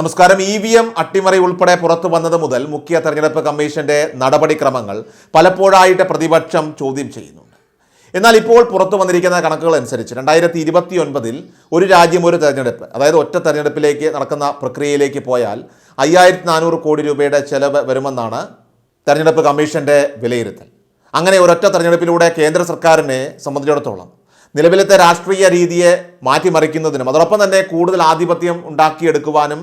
നമസ്കാരം. E V M അട്ടിമറി ഉൾപ്പെടെ പുറത്തു വന്നത് മുതൽ മുഖ്യ തെരഞ്ഞെടുപ്പ് കമ്മീഷന്റെ നടപടിക്രമങ്ങൾ പലപ്പോഴായിട്ട് പ്രതിപക്ഷം ചോദ്യം ചെയ്യുന്നുണ്ട്. എന്നാൽ ഇപ്പോൾ പുറത്തു വന്നിരിക്കുന്ന കണക്കുകൾ അനുസരിച്ച് രണ്ടായിരത്തി ഇരുപത്തി ഒൻപതിൽ ഒരു രാജ്യം ഒരു തെരഞ്ഞെടുപ്പ് അതായത് ഒറ്റ തെരഞ്ഞെടുപ്പിലേക്ക് നടക്കുന്ന പ്രക്രിയയിലേക്ക് പോയാൽ അയ്യായിരത്തി നാനൂറ് കോടി രൂപയുടെ ചെലവ് വരുമെന്നാണ് തെരഞ്ഞെടുപ്പ് കമ്മീഷന്റെ വിലയിരുത്തൽ. അങ്ങനെ ഒരൊറ്റ തെരഞ്ഞെടുപ്പിലൂടെ കേന്ദ്ര സർക്കാരിനെ സംബന്ധിച്ചിടത്തോളം നിലവിലത്തെ രാഷ്ട്രീയ രീതിയെ മാറ്റിമറിക്കുന്നതിനും അതോടൊപ്പം തന്നെ കൂടുതൽ ആധിപത്യം ഉണ്ടാക്കിയെടുക്കുവാനും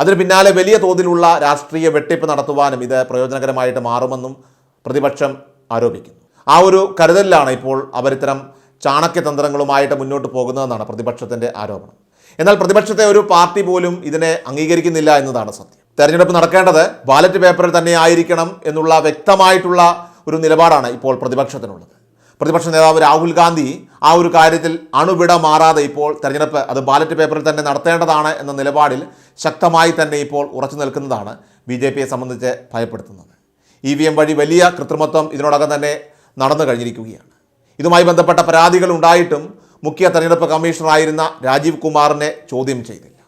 അതിന് പിന്നാലെ വലിയ തോതിലുള്ള രാഷ്ട്രീയ വെട്ടിപ്പ് നടത്തുവാനും ഇത് പ്രയോജനകരമായിട്ട് മാറുമെന്നും പ്രതിപക്ഷം ആരോപിക്കുന്നു. ആ ഒരു കരുതലിലാണ് ഇപ്പോൾ അവരിത്തരം ചാണക്യതന്ത്രങ്ങളുമായിട്ട് മുന്നോട്ട് പോകുന്നതെന്നാണ് പ്രതിപക്ഷത്തിന്റെ ആരോപണം. എന്നാൽ പ്രതിപക്ഷത്തെ ഒരു പാർട്ടി പോലും ഇതിനെ അംഗീകരിക്കുന്നില്ല എന്നതാണ് സത്യം. തെരഞ്ഞെടുപ്പ് നടക്കേണ്ടത് ബാലറ്റ് പേപ്പറിൽ തന്നെ ആയിരിക്കണം എന്നുള്ള വ്യക്തമായിട്ടുള്ള ഒരു നിലപാടാണ് ഇപ്പോൾ പ്രതിപക്ഷത്തിനുള്ളത്. പ്രതിപക്ഷ നേതാവ് രാഹുൽ ഗാന്ധി ആ ഒരു കാര്യത്തിൽ അണുവിട മാറാതെ ഇപ്പോൾ തെരഞ്ഞെടുപ്പ് അത് ബാലറ്റ് പേപ്പറിൽ തന്നെ നടത്തേണ്ടതാണ് എന്ന നിലപാടിൽ ശക്തമായി തന്നെ ഇപ്പോൾ ഉറച്ചു നിൽക്കുന്നതാണ് ബി ജെ പിയെ സംബന്ധിച്ച് ഭയപ്പെടുത്തുന്നത്. ഇ വി എം വഴി വലിയ കൃത്രിമത്വം ഇതിനോടകം തന്നെ നടന്നു കഴിഞ്ഞിരിക്കുകയാണ്. ഇതുമായി ബന്ധപ്പെട്ട പരാതികൾ ഉണ്ടായിട്ടും മുഖ്യ തെരഞ്ഞെടുപ്പ് കമ്മീഷണറായിരുന്ന രാജീവ് കുമാറിനെ ചോദ്യം ചെയ്തില്ല.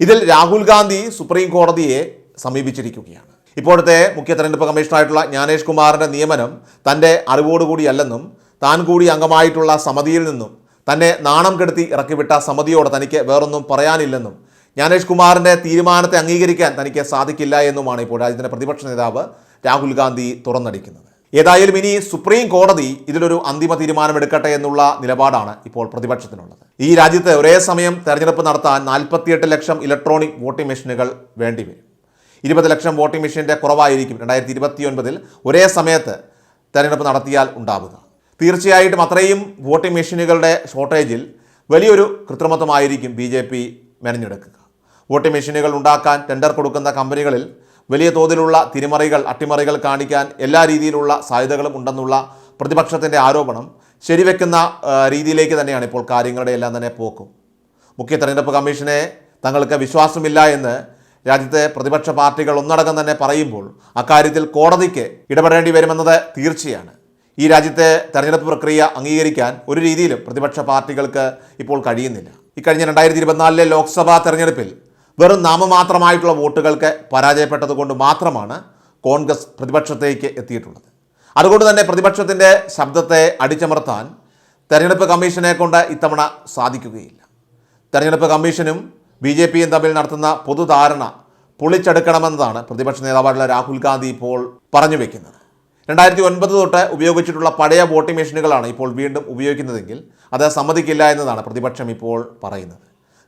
ഇതിൽ രാഹുൽ ഗാന്ധി സുപ്രീം കോടതിയെ സമീപിച്ചിരിക്കുകയാണ്. ഇപ്പോഴത്തെ മുഖ്യ തെരഞ്ഞെടുപ്പ് കമ്മീഷണറായിട്ടുള്ള ജ്ഞാനേഷ് കുമാറിന്റെ നിയമനം തന്റെ അറിവോടുകൂടിയല്ലെന്നും താൻ കൂടി അംഗമായിട്ടുള്ള സമിതിയിൽ നിന്നും തന്നെ നാണം കെടുത്തി ഇറക്കിവിട്ട സമിതിയോട് തനിക്ക് വേറൊന്നും പറയാനില്ലെന്നും ജ്ഞാനേഷ് കുമാറിന്റെ തീരുമാനത്തെ അംഗീകരിക്കാൻ തനിക്ക് സാധിക്കില്ല എന്നുമാണ് ഇപ്പോൾ രാജ്യത്തിന്റെ പ്രതിപക്ഷ നേതാവ് രാഹുൽ ഗാന്ധി തുറന്നടിക്കുന്നത്. ഏതായാലും ഇനി സുപ്രീം കോടതി ഇതിലൊരു അന്തിമ തീരുമാനമെടുക്കട്ടെ എന്നുള്ള നിലപാടാണ് ഇപ്പോൾ പ്രതിപക്ഷത്തിനുള്ളത്. ഈ രാജ്യത്ത് ഒരേ സമയം തെരഞ്ഞെടുപ്പ് നടത്താൻ നാൽപ്പത്തിയെട്ട് ലക്ഷം ഇലക്ട്രോണിക് വോട്ടിംഗ് മെഷീനുകൾ വേണ്ടിവരും. ഇരുപത് ലക്ഷം വോട്ടിംഗ് മെഷീന്റെ കുറവായിരിക്കും രണ്ടായിരത്തി ഇരുപത്തിയൊൻപതിൽ ഒരേ സമയത്ത് തെരഞ്ഞെടുപ്പ് നടത്തിയാൽ ഉണ്ടാവുക. തീർച്ചയായിട്ടും അത്രയും വോട്ടിംഗ് മെഷീനുകളുടെ ഷോർട്ടേജിൽ വലിയൊരു കൃത്രിമത്വമായിരിക്കും ബി ജെ പി മെനഞ്ഞെടുക്കുക. വോട്ടിംഗ് മെഷീനുകൾ ഉണ്ടാക്കാൻ ടെൻഡർ കൊടുക്കുന്ന കമ്പനികളിൽ വലിയ തോതിലുള്ള തിരിമറികൾ അട്ടിമറികൾ കാണിക്കാൻ എല്ലാ രീതിയിലുള്ള സാധ്യതകളും ഉണ്ടെന്നുള്ള പ്രതിപക്ഷത്തിന്റെ ആരോപണം ശരിവെക്കുന്ന രീതിയിലേക്ക് തന്നെയാണ് ഇപ്പോൾ കാര്യങ്ങളുടെ എല്ലാം തന്നെ പോക്കും. മുഖ്യ തെരഞ്ഞെടുപ്പ് കമ്മീഷനെ തങ്ങൾക്ക് വിശ്വാസമില്ല എന്ന് രാജ്യത്തെ പ്രതിപക്ഷ പാർട്ടികൾ ഒന്നടങ്കം തന്നെ പറയുമ്പോൾ അക്കാര്യത്തിൽ കോടതിക്ക് ഇടപെടേണ്ടി വരുമെന്നത് തീർച്ചയാണ്. ഈ രാജ്യത്തെ തെരഞ്ഞെടുപ്പ് പ്രക്രിയ അംഗീകരിക്കാൻ ഒരു രീതിയിലും പ്രതിപക്ഷ പാർട്ടികൾക്ക് ഇപ്പോൾ കഴിയുന്നില്ല. ഇക്കഴിഞ്ഞ രണ്ടായിരത്തി ഇരുപത്തിനാലിലെ ലോക്സഭാ തെരഞ്ഞെടുപ്പിൽ വെറും നാമമാത്രമായിട്ടുള്ള വോട്ടുകൾക്ക് പരാജയപ്പെട്ടതുകൊണ്ട് മാത്രമാണ് കോൺഗ്രസ് പ്രതിപക്ഷത്തേക്ക് എത്തിയിട്ടുള്ളത്. അതുകൊണ്ട് തന്നെ പ്രതിപക്ഷത്തിന്റെ ശബ്ദത്തെ അടിച്ചമർത്താൻ തെരഞ്ഞെടുപ്പ് കമ്മീഷനെ കൊണ്ട് ഇത്തവണ സാധിക്കുകയില്ല. തെരഞ്ഞെടുപ്പ് കമ്മീഷനും ബി ജെ പിയും തമ്മിൽ നടത്തുന്ന പൊതുധാരണ പൊളിച്ചെടുക്കണമെന്നതാണ് പ്രതിപക്ഷ നേതാവായിട്ടുള്ള രാഹുൽ ഗാന്ധി ഇപ്പോൾ പറഞ്ഞു വെക്കുന്നത്. രണ്ടായിരത്തി ഒൻപത് തൊട്ട് ഉപയോഗിച്ചിട്ടുള്ള പഴയ വോട്ടിംഗ് മെഷീനുകളാണ് ഇപ്പോൾ വീണ്ടും ഉപയോഗിക്കുന്നതെങ്കിൽ അത് സമ്മതിക്കില്ല എന്നതാണ് പ്രതിപക്ഷം ഇപ്പോൾ പറയുന്നത്.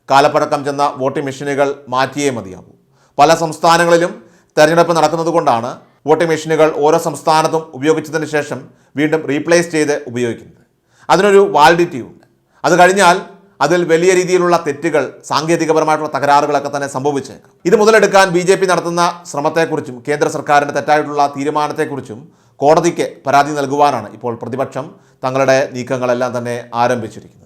കാലപ്പഴക്കം ചെന്ന വോട്ടിംഗ് മെഷീനുകൾ മാറ്റിയേ മതിയാകൂ പല സംസ്ഥാനങ്ങളിലും തെരഞ്ഞെടുപ്പ് നടക്കുന്നതുകൊണ്ടാണ് വോട്ടിംഗ് മെഷീനുകൾ ഓരോ സംസ്ഥാനത്തും ഉപയോഗിച്ചതിന് ശേഷം വീണ്ടും റീപ്ലേസ് ചെയ്ത് ഉപയോഗിക്കുന്നത്. അതിനൊരു വാലിഡിറ്റി ഉണ്ട്. അത് കഴിഞ്ഞാൽ അതിൽ വലിയ രീതിയിലുള്ള തെറ്റുകൾ സാങ്കേതികപരമായിട്ടുള്ള തകരാറുകളൊക്കെ തന്നെ സംഭവിച്ചേക്കാം. ഇത് മുതലെടുക്കാൻ ബി നടത്തുന്ന ശ്രമത്തെക്കുറിച്ചും കേന്ദ്ര സർക്കാരിന്റെ തെറ്റായിട്ടുള്ള തീരുമാനത്തെക്കുറിച്ചും കോടതിക്ക് പരാതി നൽകുവാനാണ് ഇപ്പോൾ പ്രതിപക്ഷം തങ്ങളുടെ നീക്കങ്ങളെല്ലാം തന്നെ ആരംഭിച്ചിരിക്കുന്നത്.